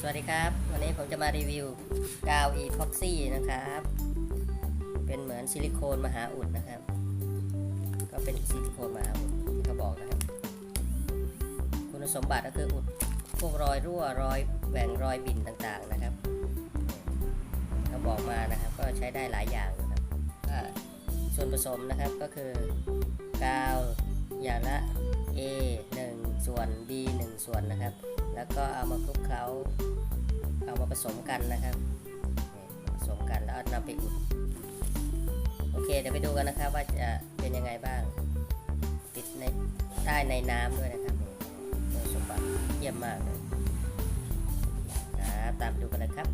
สวัสดีครับ วันนี้ผมจะมารีวิวกาว e p o x y นะครับ เป็นเหมือนซิลิโคนมหาอุดนะครับ ก็เป็นซิลิโคนมหาอุดที่เขาบอกนะครับ คุณสมบัติก็คืออุดพวกรอยรั่วรอยแหว่งรอยบินต่างๆนะครับเขาบอกมานะครับก็ใช้ได้หลายอย่างนะครับส่วนผสมนะครับก็คือกาวอย่างละ A 1 ส่วน B 1 ส่วนนะครับ แล้วก็เอามาคลุกเคล้า เอามาผสมกันนะครับ ผสมกันแล้วนำไปอุ่น โอเค เดี๋ยวไปดูกันนะครับว่าจะเป็นยังไงบ้าง ติดในได้ในน้ำด้วยนะครับคุณสมบัติเยี่ยมมากเลยครับ ตามดูกันเลยครับ